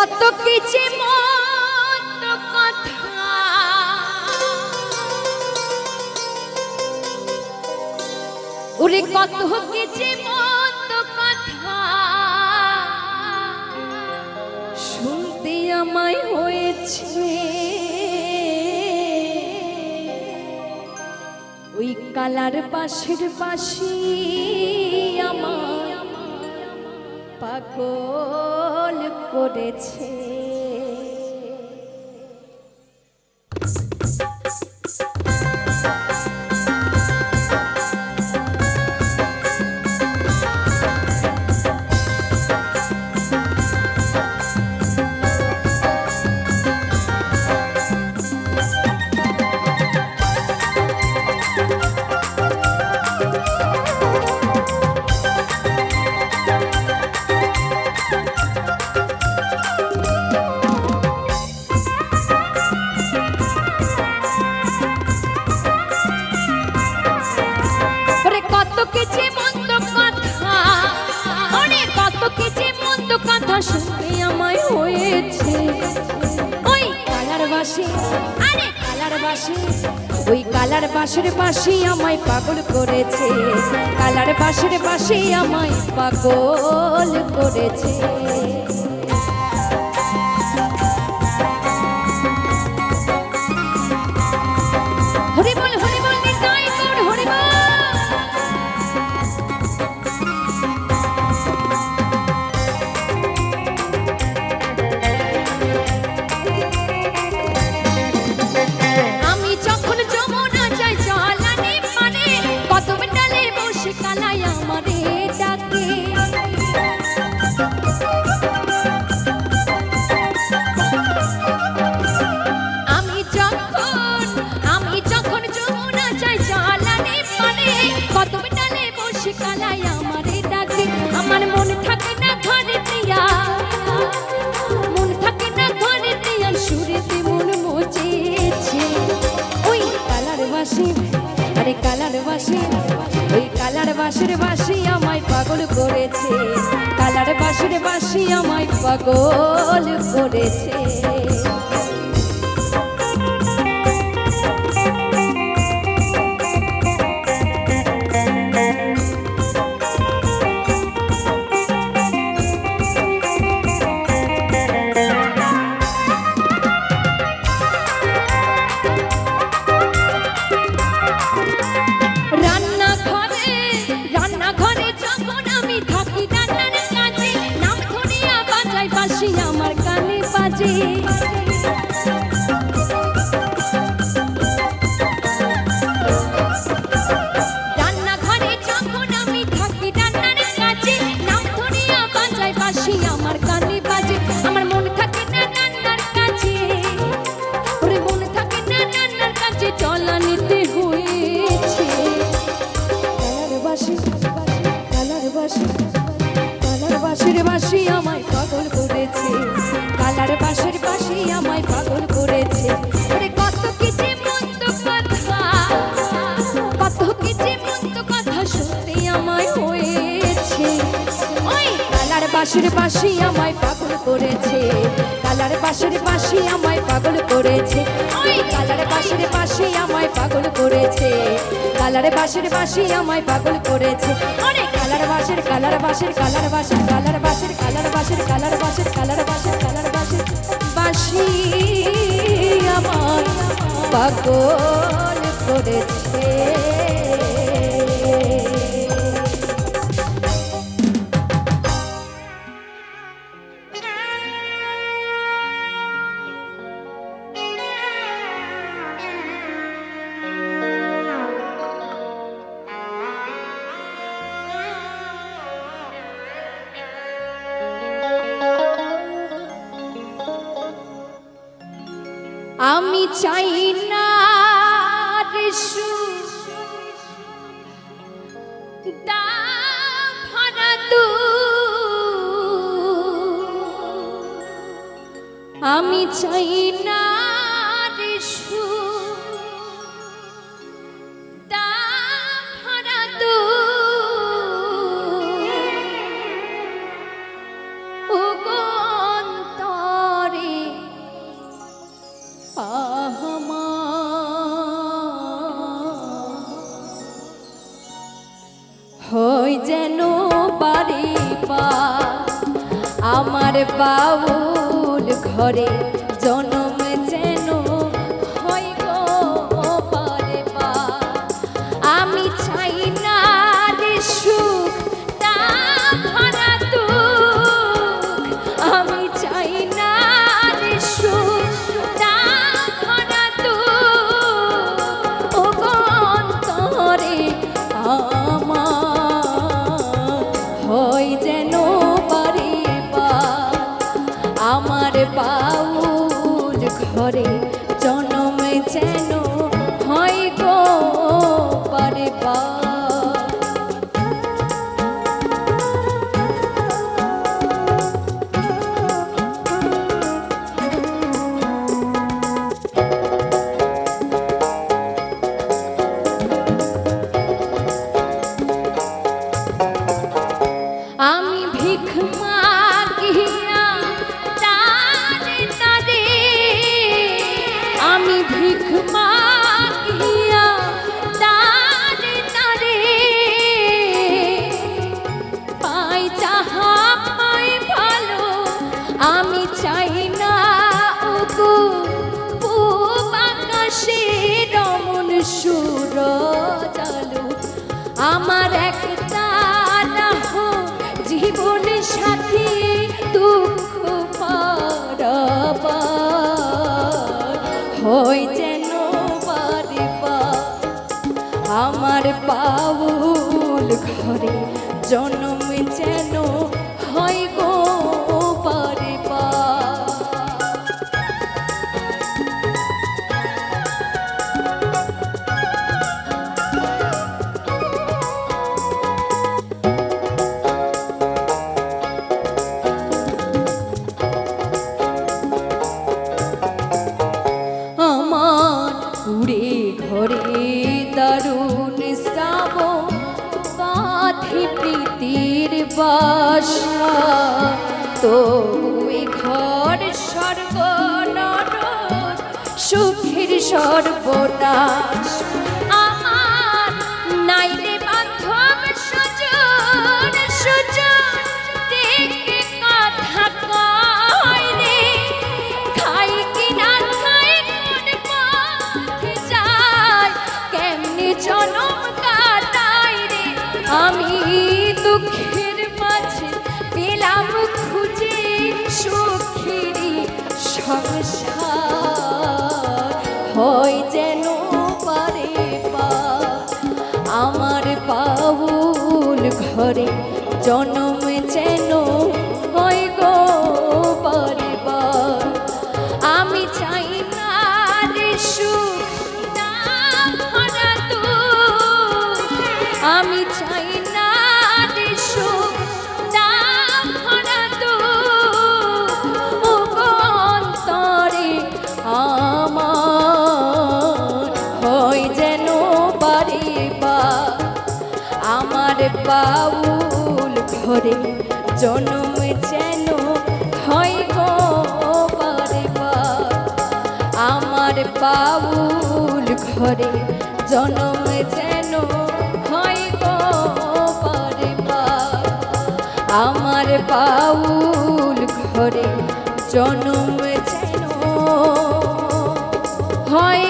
কত কিছু কত কিছু মন্দ কথা। শুনতে আমায় হয়েছে। ওই কালার পাশের পাশি আমার পাগল করেছে। বাসি আরে কালার বাসি। ওই কালার বাসের পাশে আমায় পাগল করেছে। কালার বাসের পাশে আমায় পাগল করেছে। আমারে ডাকে। আমার মন থাকে না মন থাকে প্রিয়া, সুরেতে মন মজেছে ওই কালার বাসি, আরে কালার বাসি, ওই কালার বাসের বাসি আমায় পাগল করেছে। কালার বাসের বাসি আমায় পাগল করেছে। Thank you. বাসির বাসি আমায় পাগল করেছে। কালার বাসির বাসি আমায় পাগল করেছে। কালার বাসির বাসি আমায় পাগল করেছে। কালার বাসির বাসি আমায় পাগল করেছে। কালার বাসের কালার বাসের কালার বাসের কালার বাসের কালার বাসের কালার বাসের কালার বাসের কালার বাসের বাসি আমায় পাগল করেছে। আমি চাই না আমি চাই না ওই যেন বাড়ি পা আমার বাবুল ঘরে জন হই যেন পারি পা আমার পা Uma আমার পাউল ঘরে জন্ম আশা তবুই ঘর স্বর্গ সুখের সর্বনাশ জনম আমার বাউল ঘরে জনম যেন হয় গো আমার বাউল ঘরে জনম যেন হয় গো আমার বাউল ঘরে জনম যেন হয়